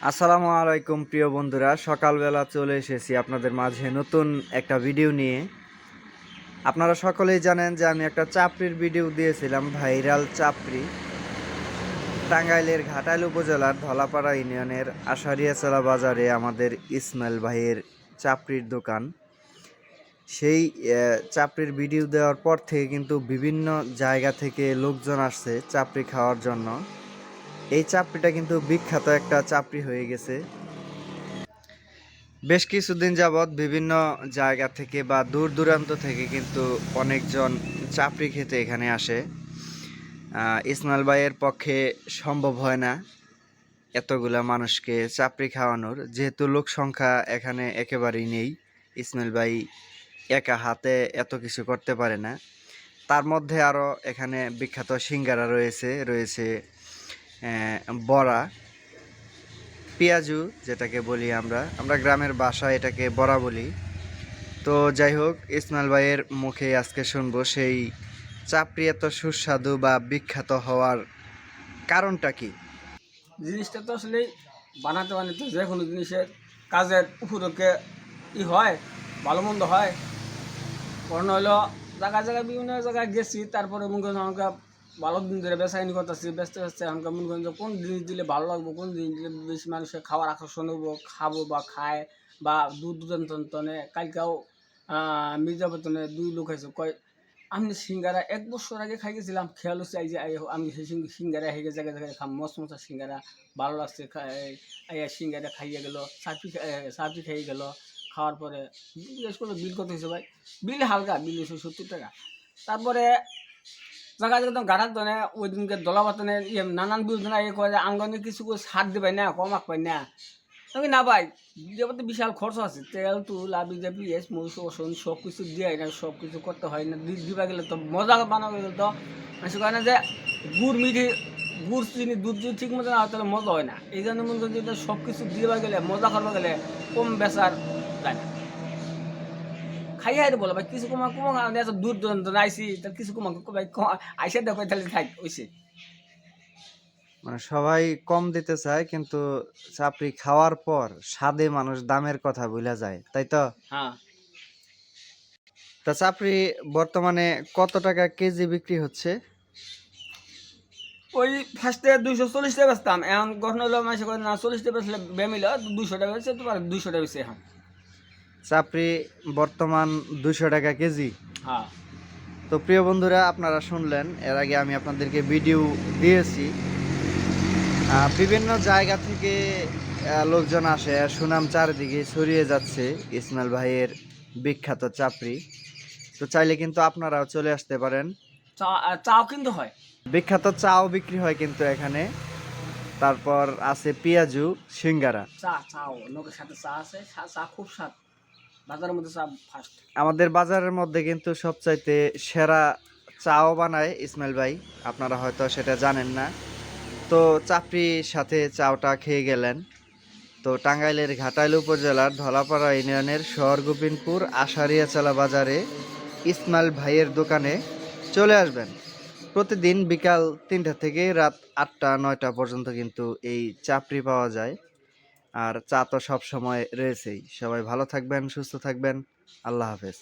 আসসালামু আলাইকুম, প্রিয় বন্ধুরা। সকালবেলা চলে এসেছি আপনাদের মাঝে নতুন একটা ভিডিও নিয়ে। আপনারা সকলেই জানেন যে আমি একটা চাপড়ির ভিডিও দিয়েছিলাম, ভাইরাল চাপড়ি। টাঙ্গাইলের ঘাটাইল উপজেলার ধলাপাড়া ইউনিয়নের আশারিয়াচলা বাজারে আমাদের ইসমাইল ভাইয়ের চাপড়ির দোকান। সেই চাপড়ির ভিডিও দেওয়ার পর থেকে কিন্তু বিভিন্ন জায়গা থেকে লোকজন আসছে চাপড়ি খাওয়ার জন্য। এই চাপড়িটা কিন্তু বিখ্যাত একটা চাপড়ি হয়ে গেছে। বেশ কিছুদিন যাবৎ বিভিন্ন জায়গা থেকে বা দূর দূরান্ত থেকে কিন্তু অনেকজন চাপড়ি খেতে এখানে আসে। ইসমাইল ভাইয়ের পক্ষে সম্ভব হয় না এতগুলা মানুষকে চাপড়ি খাওয়ানোর। যেহেতু লোক সংখ্যা এখানে একেবারেই নেই, ইসমাইল ভাই একা হাতে এত কিছু করতে পারে না। তার মধ্যে আরও এখানে বিখ্যাত সিঙ্গারা রয়েছে রয়েছে বড়া, পেঁয়াজু যেটাকে বলি আমরা। আমরা গ্রামের বাসা এটাকে বড়া বলি। তো যাই হোক, ইসমাইল ভাইয়ের মুখে আজকে শুনব সেই চাপড়ি এত সুস্বাদু বা বিখ্যাত হওয়ার কারণটা কি? জিনিসটা তো আসলে বানাতে বানাতে যে কোনো জিনিসের কাজের উপরকে ই হয় ভালো মন্দ হয়। কারণ হলো জায়গায় জায়গায় বিভিন্ন জায়গায় গেছি, তারপরে করেন আমাকে ভালো দিন ধরে বেসাইনি করতেছি, ব্যস্ত ব্যস্ত আমাকে মনে করেন কোন জিনিস দিলে ভালো লাগবে, কোন জিনিস দিলে বেশি মানুষের খাওয়ার আকর্ষণ হব খাব বা খায় বা দূর দূরান্তনে কালকেও মির্জাপতনে দুই লোক হয়েছে, কয়, আমি সিঙ্গারা এক বছর আগে খাই গেছিলাম, খেয়াল হচ্ছে এই যে আমি সিঙ্গারা গেছে, জায়গায় জায়গায় খাম, মস্ত মস্ত সিঙ্গারা, ভালো লাগছে সিঙ্গারা খাইয়ে গেল সাপি সাপি খাইয়ে গেল, খাওয়ার পরে জিজ্ঞেস করল বিল কত হয়েছে ভাই? বিল হালকা, বিল হয়েছে সত্তর টাকা। তারপরে জায়গা জায়গা গাড়ার দনে, ওই দিনকে দলা বাতনে ইয়ে নানান বিল না ইয়ে করে আঙ্গনে কিছু সার দেবে না কমাক পাই না। আমি না ভাই যেবার তো বিশাল খরচ আছে। তেল তুল আবি জাবি এস মরিচ ওষুধ সব কিছু দিয়ে না, সব কিছু করতে হয় না। দিবা গেলে তো মজা বানাবে গেলে তো সে কারণে যে গুড় মিঠি, গুড় চিনি, দুধ যদি ঠিক মতো না হয়, তাহলে মজা হয় না। এই জন্য মনে করি সব কিছু দিবা গেলে, মজা করবা গেলে কম বেচার যায় না। বলো ভাই কিছু কমা কমা এত দূর দূরান্ত আইসি তার কিছু কমা ভাই আইসে দেখো তাহলে থাক ওইসে মানে সবাই কম দিতে চায় কিন্তু চাপড়ি খাওয়ার পর স্বাদে মানুষ দামের কথা ভুলে যায় তাই তো? হ্যাঁ। তা চাপড়ি বর্তমানে কত টাকা কেজি বিক্রি হচ্ছে? ওই ফার্স্টে দুইশো চল্লিশ টাকা বেচতাম এখন গঠন হলো মাসে না চল্লিশ টাকা বেচলে বেমিল দুইশো টাকা বেচছে তোমার দুইশো টাকা বেচছে এখন। চাপড়ি বর্তমান দুশো টাকা কেজি। হ্যাঁ। তো প্রিয় বন্ধুরা আপনারা শুনলেন এর আগে আমি আপনাদেরকে ভিডিও দিয়েছি। বিভিন্ন জায়গা থেকে লোকজন আসে সুনাম চারিদিকে ছড়িয়ে যাচ্ছে ইসমাইল ভাইয়ের বিখ্যাত চাপড়ি। তো চাইলে কিন্তু আপনারাও চলে আসতে পারেন। চা চাও কিন্তু হয়। বিখ্যাত চাও বিক্রি হয় কিন্তু এখানে। তারপর আছে পেঁয়াজু সিঙ্গারা। চা চাও লোকের সাথে চা আছে চা খুব স্বাদ। বাজারের মধ্যে চা ফার্স্ট আমাদের বাজারের মধ্যে কিন্তু সবচাইতে সেরা চাও বানায় ইসমাইল ভাই। আপনারা হয়তো সেটা জানেন না। তো চাপড়ির সাথে চাওটা খেয়ে গেলেন। তো টাঙ্গাইলের ঘাটাইল উপজেলার ধলাপাড়া ইউনিয়নের শহর গোবিন্দপুর আশারিয়াচালা বাজারে ইসমাইল ভাইয়ের দোকানে চলে আসবেন। প্রতিদিন বিকাল তিনটা থেকে রাত আটটা, নয়টা পর্যন্ত কিন্তু এই চাপড়ি পাওয়া যায়। আর চা তো সব সময় রয়েছেই। সবাই ভালো থাকবেন সুস্থ থাকবেন। আল্লাহ হাফেজ।